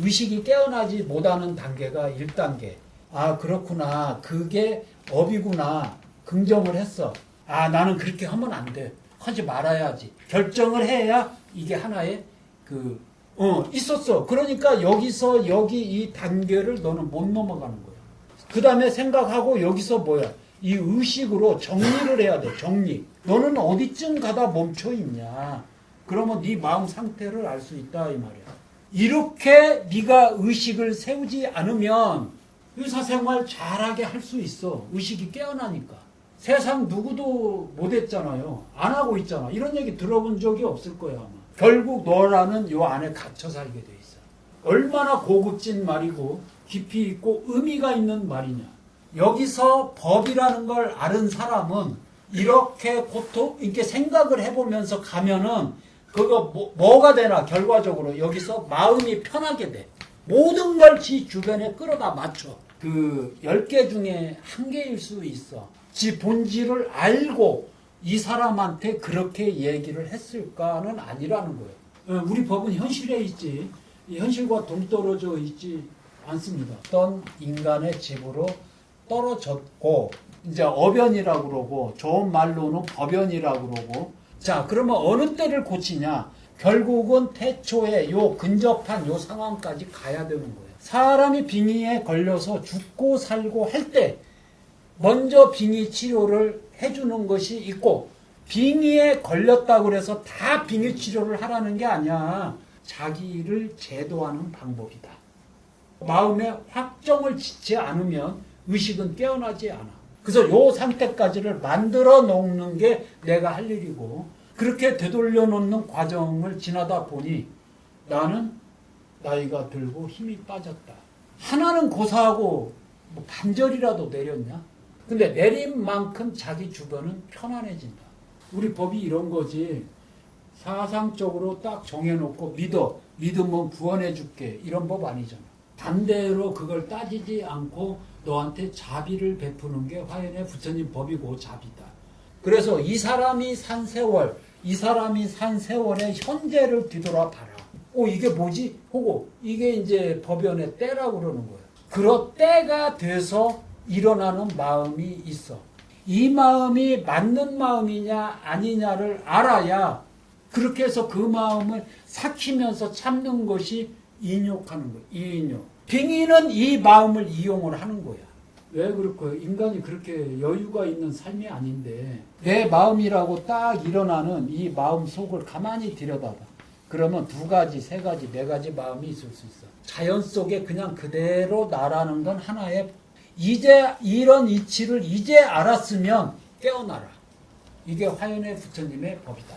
의식이 깨어나지 못하는 단계가 1단계. 아, 그렇구나. 그게 업이구나. 긍정을 했어. 아, 나는 그렇게 하면 안 돼. 하지 말아야지. 결정을 해야 이게 하나의 그, 어, 있었어. 그러니까 여기서 여기 이 단계를 너는 못 넘어가는 거야. 그 다음에 생각하고 여기서 뭐야? 이 의식으로 정리를 해야 돼. 정리. 너는 어디쯤 가다 멈춰 있냐? 그러면 네 마음 상태를 알 수 있다 이 말이야. 이렇게 네가 의식을 세우지 않으면 의사생활 잘하게 할 수 있어. 의식이 깨어나니까. 세상 누구도 못했잖아요. 안 하고 있잖아. 이런 얘기 들어본 적이 없을 거야 아마. 결국 너라는 요 안에 갇혀 살게 돼 있어. 얼마나 고급진 말이고 깊이 있고 의미가 있는 말이냐. 여기서 법이라는 걸 아는 사람은 이렇게 고통, 이렇게 생각을 해보면서 가면은 그거 뭐, 뭐가 되나 결과적으로 여기서 마음이 편하게 돼. 모든 걸 지 주변에 끌어다 맞춰. 그 10개 중에 한 개일 수 있어. 지 본질을 알고 이 사람한테 그렇게 얘기를 했을까는 아니라는 거예요. 어, 우리 법은 현실에 있지. 이 현실과 동떨어져 있지 않습니다. 어떤 인간의 집으로 떨어졌고 이제 어변이라고 그러고 좋은 말로는 법연이라고 그러고 자 그러면 어느 때를 고치냐? 결국은 태초에 요 근접한 요 상황까지 가야 되는 거예요. 사람이 빙의에 걸려서 죽고 살고 할 때 먼저 빙의 치료를 해주는 것이 있고 빙의에 걸렸다고 그래서 다 빙의 치료를 하라는 게 아니야. 자기를 제도하는 방법이다. 마음에 확정을 짓지 않으면 의식은 깨어나지 않아. 그래서 요 상태까지를 만들어 놓는 게 내가 할 일이고 그렇게 되돌려 놓는 과정을 지나다 보니 나는 나이가 들고 힘이 빠졌다. 하나는 고사하고 뭐 반절이라도 내렸냐? 근데 내린 만큼 자기 주변은 편안해진다. 우리 법이 이런 거지. 사상적으로 딱 정해놓고 믿어. 믿으면 구원해 줄게. 이런 법 아니잖아. 반대로 그걸 따지지 않고 너한테 자비를 베푸는 게 화연의 부처님 법이고 자비다. 그래서 이 사람이 산 세월, 이 사람이 산 세월의 현재를 뒤돌아봐라. 오, 이게 뭐지? 하고, 이게 이제 법연의 때라고 그러는 거예요. 그런 때가 돼서 일어나는 마음이 있어. 이 마음이 맞는 마음이냐, 아니냐를 알아야 그렇게 해서 그 마음을 삭히면서 참는 것이 인욕하는 거예요. 이인욕. 빙의는 이 마음을 이용을 하는 거야. 왜 그럴까요? 인간이 그렇게 여유가 있는 삶이 아닌데 내 마음이라고 딱 일어나는 이 마음 속을 가만히 들여다봐. 그러면 두 가지, 세 가지, 네 가지 마음이 있을 수 있어. 자연 속에 그냥 그대로 나라는 건 하나의 이제 이런 이치를 이제 알았으면 깨어나라. 이게 화연의 부처님의 법이다.